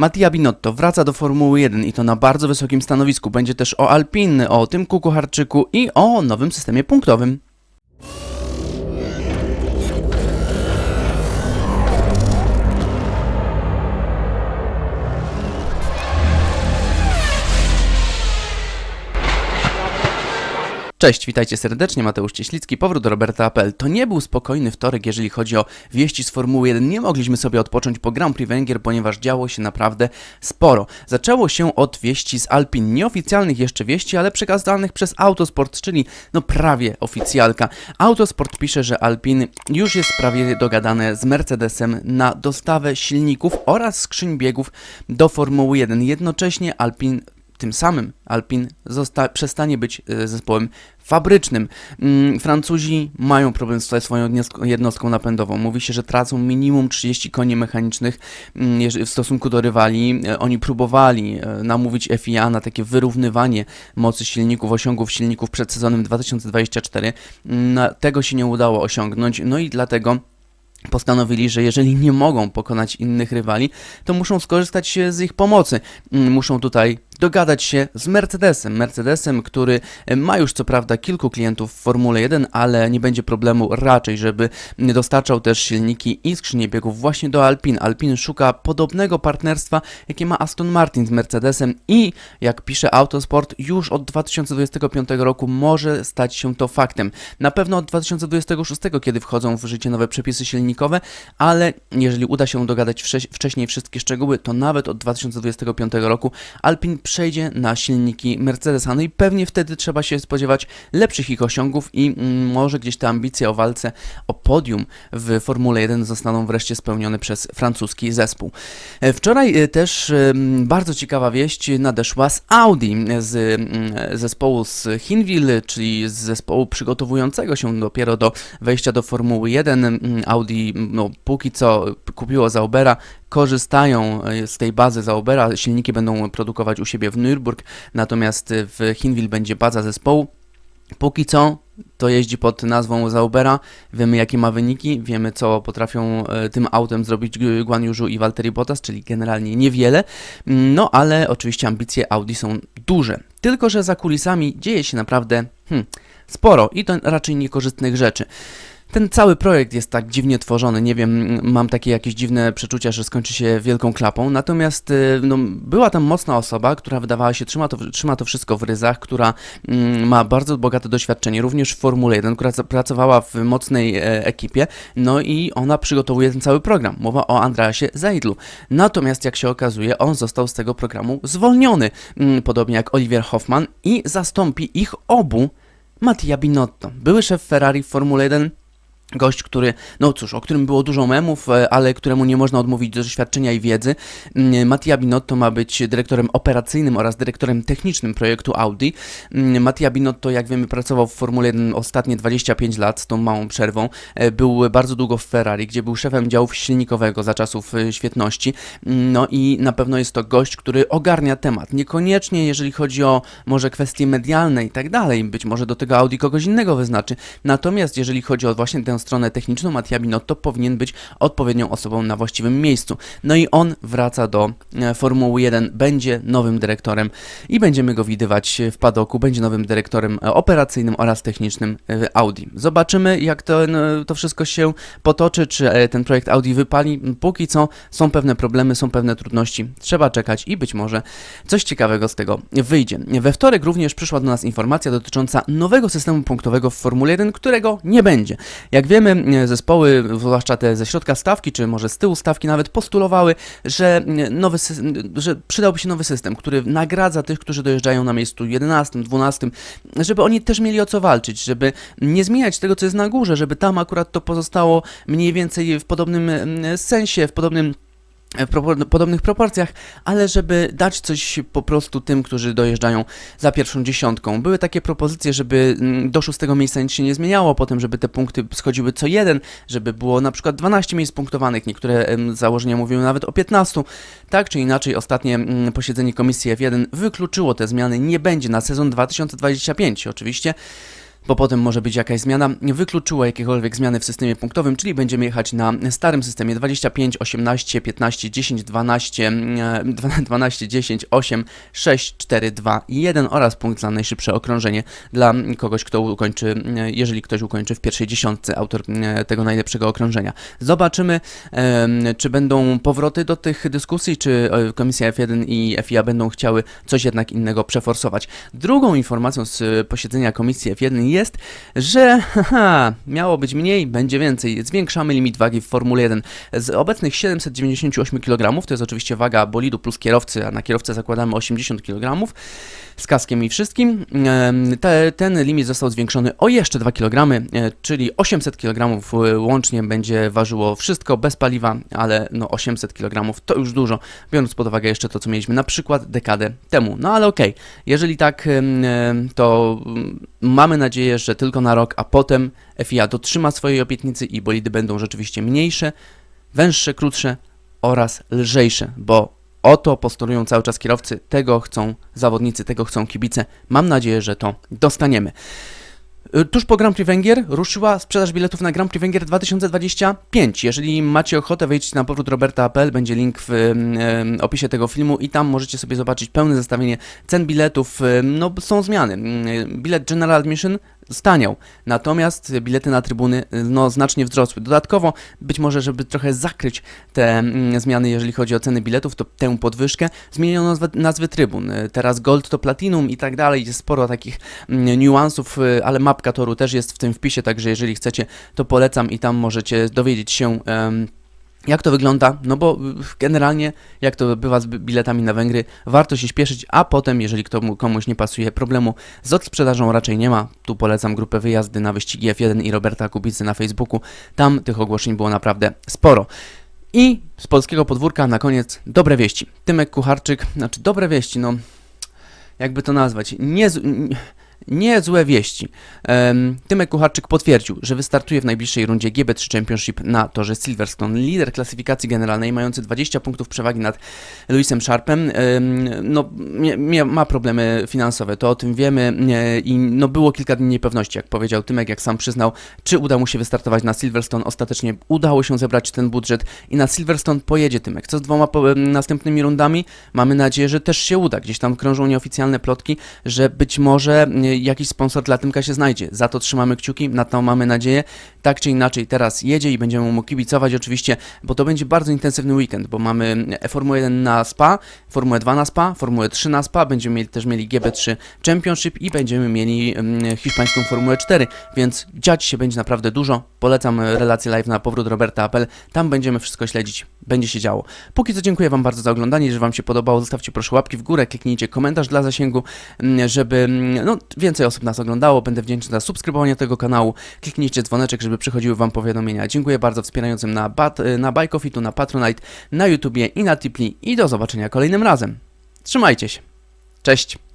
Mattia Binotto wraca do Formuły 1 i to na bardzo wysokim stanowisku. Będzie też o Alpiny, o tym Kukucharczyku i o nowym systemie punktowym. Cześć, witajcie serdecznie, Mateusz Cieślicki, powrót Roberta Apel. To nie był spokojny wtorek, jeżeli chodzi o wieści z Formuły 1. Nie mogliśmy sobie odpocząć po Grand Prix Węgier, ponieważ działo się naprawdę sporo. Zaczęło się od wieści z Alpin, nieoficjalnych jeszcze wieści, ale przekazanych przez Autosport, czyli no prawie oficjalka. Autosport pisze, że Alpin już jest prawie dogadane z Mercedesem na dostawę silników oraz skrzyń biegów do Formuły 1. Jednocześnie Alpin tym samym Alpin zosta- przestanie być e, zespołem fabrycznym. Mm, Francuzi mają problem ze swoją jednost- jednostką napędową. Mówi się, że tracą minimum 30 koni mechanicznych mm, w stosunku do rywali. E, Oni próbowali e, namówić FIA na takie wyrównywanie mocy silników, osiągów silników przed sezonem 2024. Mm, Tego się nie udało osiągnąć, no i dlatego postanowili, że jeżeli nie mogą pokonać innych rywali, to muszą skorzystać z ich pomocy. Muszą tutaj dogadać się z Mercedesem. Mercedesem, który e, ma już co prawda kilku klientów w Formule 1, ale nie będzie problemu raczej, żeby dostarczał też silniki i skrzynie biegów właśnie do Alpin. Alpin szuka podobnego partnerstwa, jakie ma Aston Martin z Mercedesem i jak pisze Autosport, już od 2025 roku może stać się to faktem. Na pewno od 2026, kiedy wchodzą w życie nowe przepisy silnikowe, ale jeżeli uda się dogadać wcześniej wszystkie szczegóły, to nawet od 2025 roku Alpin przejdzie na silniki Mercedesa. No i pewnie wtedy trzeba się spodziewać lepszych ich osiągów i mm, może gdzieś te ambicje o walce o podium w Formule 1 zostaną wreszcie spełnione przez francuski zespół. E, Wczoraj e, też em, bardzo ciekawa wieść nadeszła z Audi, z zespołu z Hinwil, czyli z zespołu przygotowującego się dopiero do wejścia do Formuły 1. Mm, Audi no, póki co kupiło Zaubera, korzystają e, z tej bazy Zaubera, silniki będą produkować u siebie w Nürburg, natomiast w Hinwil będzie baza zespołu. Póki co to jeździ pod nazwą Zaubera, wiemy jakie ma wyniki, wiemy co potrafią e, tym autem zrobić Gu- Guan Yu Zhou i Valtteri Bottas, czyli generalnie niewiele, no ale oczywiście ambicje Audi są duże. Tylko, że za kulisami dzieje się naprawdę hmm, sporo i to raczej niekorzystnych rzeczy. Ten cały projekt jest tak dziwnie tworzony, nie wiem, mam takie jakieś dziwne przeczucia, że skończy się wielką klapą, natomiast y, no, była tam mocna osoba, która wydawała się trzyma to, trzyma to wszystko w ryzach, która mm, ma bardzo bogate doświadczenie, również w Formule 1, która pracowała w mocnej e, ekipie, no i ona przygotowuje ten cały program. Mowa o Andreasie Zaidlu. Natomiast jak się okazuje, on został z tego programu zwolniony, mm, podobnie jak Oliver Hoffman i zastąpi ich obu Mattia Binotto, były szef Ferrari w Formule 1, Gość, który, no cóż, o którym było dużo memów, e, ale któremu nie można odmówić doświadczenia i wiedzy. Mm, Mattia Binotto ma być dyrektorem operacyjnym oraz dyrektorem technicznym projektu Audi. Mm, Mattia Binotto, jak wiemy, pracował w Formule 1 ostatnie 25 lat z tą małą przerwą. E, Był bardzo długo w Ferrari, gdzie był szefem działu silnikowego za czasów e, świetności. Mm, No i na pewno jest to gość, który ogarnia temat. Niekoniecznie, jeżeli chodzi o może kwestie medialne i tak dalej. Być może do tego Audi kogoś innego wyznaczy. Natomiast jeżeli chodzi o właśnie tę stronę techniczną, Mattia Binotto powinien być odpowiednią osobą na właściwym miejscu. No i on wraca do e, Formuły 1, będzie nowym dyrektorem i będziemy go widywać w padoku, będzie nowym dyrektorem e, operacyjnym oraz technicznym e, Audi. Zobaczymy, jak to, no, to wszystko się potoczy, czy ten projekt Audi wypali. Póki co są pewne problemy, są pewne trudności. Trzeba czekać i być może coś ciekawego z tego wyjdzie. We wtorek również przyszła do nas informacja dotycząca nowego systemu punktowego w Formule 1, którego nie będzie. Jak wiemy, e, zespoły, zwłaszcza te ze środka stawki, czy może z tyłu stawki nawet postulowały, że, e, nowy, że przydałby się nowy system, który nagradza tych, którzy dojeżdżają na miejscu 11, 12, żeby oni też mieli o co walczyć, żeby nie zmieniać tego, co jest na górze, żeby tam akurat to pozostało mniej więcej w podobnym mm, sensie, w podobnym w podobnych proporcjach, ale żeby dać coś po prostu tym, którzy dojeżdżają za pierwszą dziesiątką. Były takie propozycje, żeby mm, do szóstego miejsca nic się nie zmieniało, potem żeby te punkty schodziły co jeden, żeby było na przykład 12 miejsc punktowanych, niektóre założenia mówiły nawet o 15. Tak czy inaczej, ostatnie mm, posiedzenie komisji F1 wykluczyło te zmiany, nie będzie na sezon 2025 oczywiście. Bo potem może być jakaś zmiana, wykluczyło jakiekolwiek zmiany w systemie punktowym, czyli będziemy jechać na starym systemie 25, 18, 15, 10, 12, e, 12, 10, 8, 6, 4, 2 i 1 oraz punkt za najszybsze okrążenie dla kogoś, kto ukończy, e, jeżeli ktoś ukończy w pierwszej dziesiątce, autor e, tego najlepszego okrążenia. Zobaczymy, czy będą powroty do tych dyskusji, czy e, Komisja F1 i FIA będą chciały coś jednak innego przeforsować. Drugą informacją z posiedzenia Komisji F1 jest, że haha, miało być mniej, będzie więcej. Zwiększamy limit wagi w Formule 1 z obecnych 798 kg, to jest oczywiście waga bolidu plus kierowcy, a na kierowcę zakładamy 80 kg z kaskiem i wszystkim. Te, ten limit został zwiększony o jeszcze 2 kg, e, czyli 800 kg łącznie będzie ważyło wszystko bez paliwa, ale no 800 kg to już dużo, biorąc pod uwagę jeszcze to, co mieliśmy na przykład dekadę temu. No ale okej, jeżeli tak, em, to mm, mamy nadzieję, że tylko na rok, a potem FIA dotrzyma swojej obietnicy i bolidy będą rzeczywiście mniejsze, węższe, krótsze oraz lżejsze, bo o to postulują cały czas kierowcy, tego chcą zawodnicy, tego chcą kibice. Mam nadzieję, że to dostaniemy. Y, Tuż po Grand Prix Węgier ruszyła sprzedaż biletów na Grand Prix Węgier 2025. Jeżeli macie ochotę, wejdźcie na powrót Roberta.pl, będzie link w opisie tego filmu i tam możecie sobie zobaczyć pełne zestawienie cen biletów. Em, No, są zmiany. Mm, Bilet General Admission staniał, natomiast bilety na trybuny y, no, znacznie wzrosły. Dodatkowo, być może, żeby trochę zakryć te mm, zmiany, jeżeli chodzi o ceny biletów, to tę podwyżkę zmieniono nazwę, nazwy trybun. Y, Teraz Gold to Platinum i tak dalej. Jest sporo takich mm, niuansów, y, ale mapka toru też jest w tym wpisie, także jeżeli chcecie, to polecam i tam możecie dowiedzieć się. em, jak to wygląda? No bo y, generalnie, jak to bywa z bi- biletami na Węgry, warto się śpieszyć, a potem, jeżeli komu, komuś nie pasuje, problemu z odsprzedażą raczej nie ma. Tu polecam grupę wyjazdy na wyścigi F1 i Roberta Kubicy na Facebooku. Tam tych ogłoszeń było naprawdę sporo. I z polskiego podwórka na koniec dobre wieści. Tymek Kucharczyk, znaczy dobre wieści, no jakby to nazwać, nie, nie złe wieści. Tymek Kucharczyk potwierdził, że wystartuje w najbliższej rundzie GB3 Championship na torze Silverstone. Lider klasyfikacji generalnej, mający 20 punktów przewagi nad Lewisem Sharpem, em, no, ma problemy finansowe, to o tym wiemy i no, było kilka dni niepewności, jak powiedział Tymek, jak sam przyznał, czy uda mu się wystartować na Silverstone. Ostatecznie udało się zebrać ten budżet i na Silverstone pojedzie Tymek. Co z dwoma następnymi rundami? Mamy nadzieję, że też się uda. Gdzieś tam krążą nieoficjalne plotki, że być może jakiś sponsor dla Tymka się znajdzie. Za to trzymamy kciuki, na to mamy nadzieję. Tak czy inaczej teraz jedzie i będziemy mu kibicować oczywiście, bo to będzie bardzo intensywny weekend, bo mamy e, Formułę 1 na Spa, Formułę 2 na Spa, Formułę 3 na Spa, będziemy mieli, też mieli GB3 Championship i będziemy mieli mm, hiszpańską Formułę 4, więc dziać się będzie naprawdę dużo. Polecam e, relację live na powrót Roberta Apel, tam będziemy wszystko śledzić, będzie się działo. Póki co dziękuję Wam bardzo za oglądanie, jeżeli Wam się podobało, zostawcie proszę łapki w górę, kliknijcie komentarz dla zasięgu, mm, żeby mm, no, więcej osób nas oglądało. Będę wdzięczny za subskrybowanie tego kanału. Kliknijcie dzwoneczek, żeby przychodziły Wam powiadomienia. Dziękuję bardzo wspierającym na, bat, na Bajkofitu, na Patronite, na YouTubie i na Tipli i do zobaczenia kolejnym razem. Trzymajcie się. Cześć.